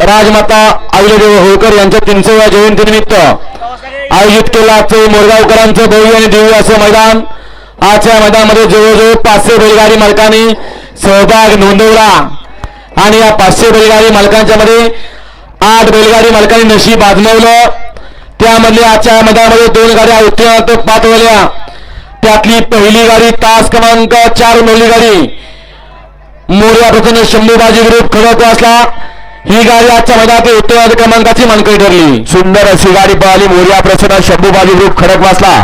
राजमाता अहिल्यादेवी होळकर यांच्या तीनशेव्या जयंतीनिमित्त आयोजित केला आजचं मोरगावकरांचं भव्य आणि दिव्य असं मैदान. आजच्या मैदानामध्ये जवळजवळ पाचशे बैलगाडी मालकांनी सहभाग नोंदवला. आणि या पाचशे बैलगाडी मालकांच्या मध्ये आठ बैलगाडी मालकांनी नशीब आजमावलं. त्यामध्ये आजच्या मैदानामध्ये दोन गाड्या उत्तीर्ण पाठवल्या. त्यातली पहिली गाडी तास क्रमांक चार मोरली गाडी. मोर्या प्रसन्न शंभूबाजी ग्रुप खडकवासला. ही गाडी आजच्या मैदानातील उत्तर क्रमांकाची मानकरी ठरली. सुंदर अशी गाडी पळाली. मोर्या प्रसन्न शंभूबाजी ग्रुप खडक वाचला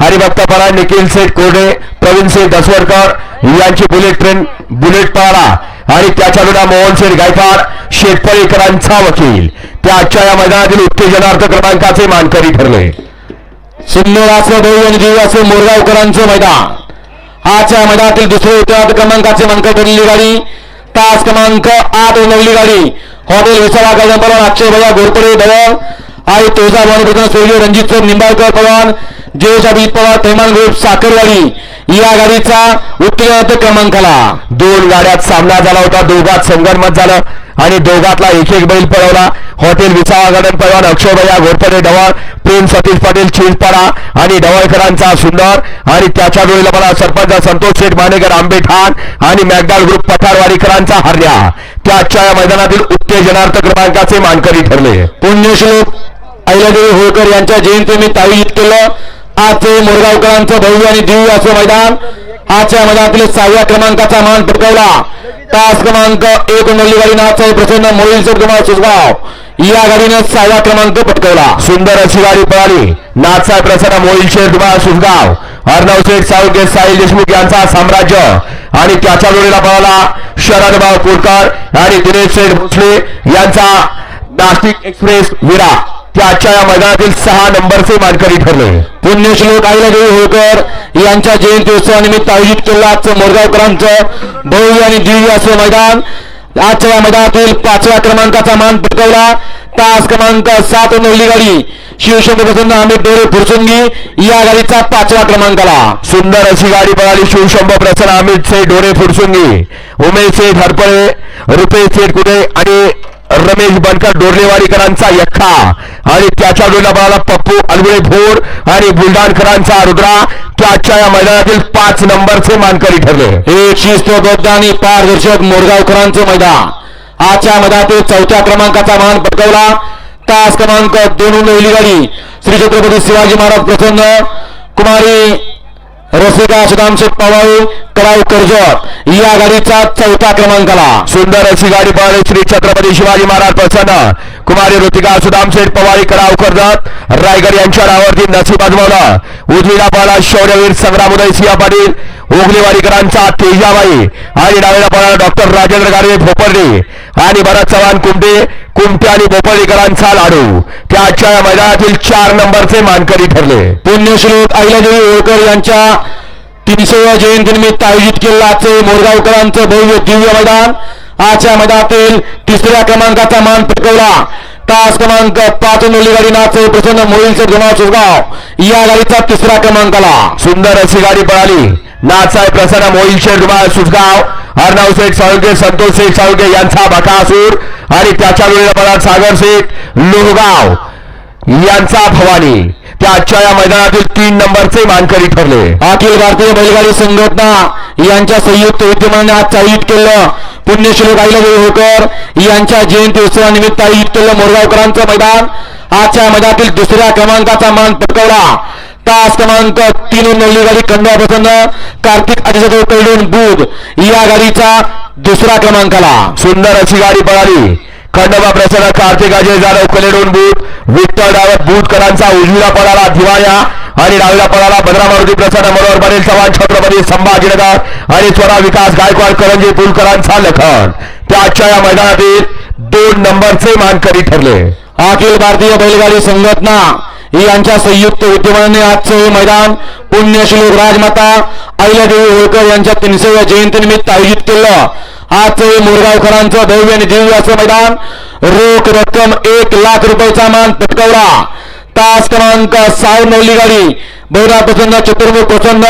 हरिभक्त पळा निखिल सेठ कोरडे प्रवीण सेठ दसवडकर यांची बुलेट ट्रेन बुलेट पळाला. आणि त्याच्या विना मोहन सेठ गायकवाड शेतपळीकरांचा वकील. त्या आजच्या या मैदानातील उत्तेजनार्थ क्रमांकाचे मानकरी ठरले. सुंदर असं भव्य आणि दिव्य असं मोरगावकरांचं मैदान. आजच्या मैदानातील दुसरे उत्तर क्रमांकाचे मानकरी ठरलेली गाडी तास क्रमांक आठ नवली गाडी. हॉटेल विसावा गार्डन पवन अक्षय भैया घोरपडे धवन आई तुळजा भवानी प्रधान सोयी रणजित सर निंबाळकर पवन जयेश अभिजित पवार थैमान ग्रुप साखरवाडी. या गाडीचा उत्तर क्रमांकाला. दोन गाड्यात सामना झाला होता. दोघात संगणमत झालं आणि दोघातला एक एक बैल पळवला. हॉटेल विसावा गार्डन पळवान अक्षयभया घोरपडे ढवळ प्रेम सतीश पाटील चिंचपाडा आणि ढवळकरांचा सुंदर आणि त्याच्या वेळेला मला सरपंच संतोष शेठ मानेकर आंबे ठाण आणि मॅगडाल ग्रुप पठारवाडीकरांचा हरल्या त्याच्या या मैदानातील उत्तेजनार्थ क्रमांकाचे मानकरी ठरले. पुण्यश्लोक अहिल्यादेवी होळकर यांच्या जयंतीनिमित्त आयोजित केलं. आजचे मोरगावकरांचं भव्य आणि दिव्य असं मैदान. आजच्या मैदानातील सहाव्या क्रमांकाचा मान पटकावला. तास क्रमांक एक नल्ली गाडी नाथसाई प्रसन्न मोहिल कुमार सुसगाव या गाडीनं सहावा क्रमांक पटकवला. सुंदर अशी गाडी पळाली. नाथसाहेब प्रसन्न मोहिल शेठ सुजगाव. अर्णव शेठ साळुके साहिल देशमुख यांचा साम्राज्य. आणि त्याच्या जोडीला पळाला शरदभाव कुरकर आणि दिनेश शेठ भोसले यांचा नाशिक एक्सप्रेस विरा. त्याच्या या मैदानातील सहा नंबरचे मानकरी ठरले. पुण्यश्लोक अहिल्यादेवी होळकर. यांच्या जयंती उत्सवानिमित्त आयोजित केलं आजचं मोरगावकरांचं भव्य आणि दिव्य असं मैदान. आजच्या या मैदानातील पाचव्या क्रमांकाचा मान पटकवला. तास क्रमांक सात नवली गाडी. शिवशंकर प्रसन्न आंबे डोरे फुरसुंगी या गाडीचा पाचवा क्रमांकाला. सुंदर अशी गाडी पळाली शिवशंभ प्रसन्न अमित सेठ डोरे फुरसुंगी. उमेश सेठ हरपळे रुपेश सेठ कुठे आणि रमेश बनकर डोरलेवाडीकरांचा यख्खा. आणि त्याच्या जोडीला पळाला पप्पू अलगुळे भोर आणि बुलढाणकरांचा रुद्रा. त्याच्या या मैदानातील पाच नंबरचे मानकरी ठरले. एक शिस्तबद्ध आणि पारदर्शक मोरगावकरांचं मैदान. आजच्या मैदानातील चौथ्या क्रमांकाचा मान पटकावला. तास क्रमांक दोन नवली गाडी श्री छत्रपती शिवाजी महाराज प्रसन्न. कुमारी रसिका सुदामशेठ पवाळी कराव कर्जत. या गाडीचा चौथ्या क्रमांकाला. सुंदर अशी गाडी पळाली श्री छत्रपती शिवाजी महाराज प्रसन्न. कुमारी ऋतिका सुदामसेठ पवारी कराव कर्जत रायगड यांच्या नावावरती नसीब आजमावला. उजवीला पळाला शौर्यवीर संग्राम उदय सिंह पाटील. उगलेवाडीकरांचा तेजाबाई. आणि डावीला पळाला डॉक्टर राजेंद्र गाडवे भोपर्डे आणि भरत चव्हाण कुमटे कुमटे आणि भोपर्डीकरांचा लाडू. त्या आजच्या या मैदानातील चार नंबरचे मानकरी ठरले. पुण्यश्लोक अहिल्यादेवी होळकर यांच्या तीनशेव्या जयंतीनिमित्त आयोजित केलेलं आजचे मोरगावकरांचं भव्य दिव्य मैदान. आजच्या मैदानातील तिसऱ्या क्रमांकाचा मान पटकवला. तास क्रमांक पाच नोली गाडी नाचे प्रसन्न मोहिलचे गुणाव सुसगाव या गाडीचा तिसऱ्या क्रमांकाला. सुंदर अशी गाडी पळाली. नाथसाहेब प्रसन्न मोहिल रुमाल सुसगाव अर्णव शेठ साळुंके संतोष शेठ साळुंके यांचा बकासूर आणि त्याच्या वेळेला सागर शेठ लोहगाव यांचा भवानी. त्या आजच्या या मैदानातील तीन नंबरचे मानकरी ठरले. अखिल भारतीय बैलगाडी संघटना यांच्या संयुक्त विद्यमाने आज आयोजित केलं. पुण्यश्लोक अहिल्यादेवी होळकर यांच्या जयंती उत्सवानिमित्त आयोजित केलं मोरगावकरांचं मैदान. आजच्या मैदानातील दुसऱ्या क्रमांकाचा मान पटकवला. तास क्रमांक तीन नवली गाडी कंड्या प्रसन्न कार्तिक अजित कैडून बुध या गाडीचा दुसऱ्या क्रमांकाला. सुंदर अशी गाडी पळाली. खंडोबा प्रसन्न कार्तिक अजय जाधव कलेडून बूट विठ्ठल डावत बूटकरांचा उजवीला पळाला दिवाया आणि डाव्या पळाला भद्रा मारुती प्रसन्न मनोहर पाटील चव्हाण छत्रपती संभाजीनगर आणि स्वरा विकास गायकवाड करंजी पुलकरांचा लखन. त्या आजच्या या मैदानातील दोन नंबरचे मानकरी ठरले. अखिल भारतीय बैलगाडी संघटना यांच्या संयुक्त उद्यमाने आजचं हे मैदान पुण्यश्लोक राजमाता अहिल्यादेवी होळकर यांच्या तीनशेव्या जयंतीनिमित्त आयोजित केलं. आजचं हे मोरगावकरांचं भव्य आणि दिव्य असं मैदान रोख रक्कम एक लाख रुपयाचा मान पटकवला. तास क्रमांक सहा नवली गाडी. बैरा प्रसन्न चतुर्मुख प्रसन्न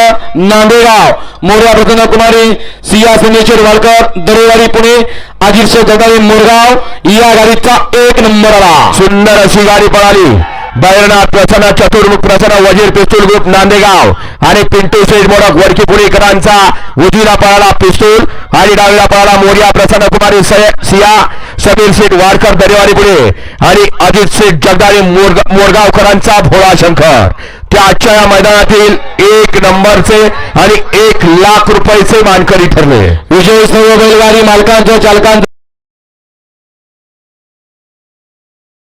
नांदेगाव मोर्या प्रसन्न कुमारी सिया सिनेश्वर वालकर दरेवाडी पुणे अजित शेख मोरगाव. या गाडीचा एक नंबर आला. सुंदर अशी गाडी पळाली. बैरनाथ प्रसन्न चतुर्मुख प्रसन्न वजीर पिस्तूल ग्रुप नांदेगाव आणि पिंटू शेठ मोडक वडकी पुणेकरांचा उजवीला पळाला पिस्तूल. आणि डावीला पळाला मोर्या प्रसन्न कुमारी सिया. समीर शेठ वाडकर दरेवारी आणि अजित शेठ जगदाळे मोरगावकरांचा भोळा शंकर. त्या आजच्या या मैदानातील एक नंबरचे आणि एक लाख रुपयाचे मानकरी ठरले. विजय सर्व बैलगाडी मालकांच्या चालकांचा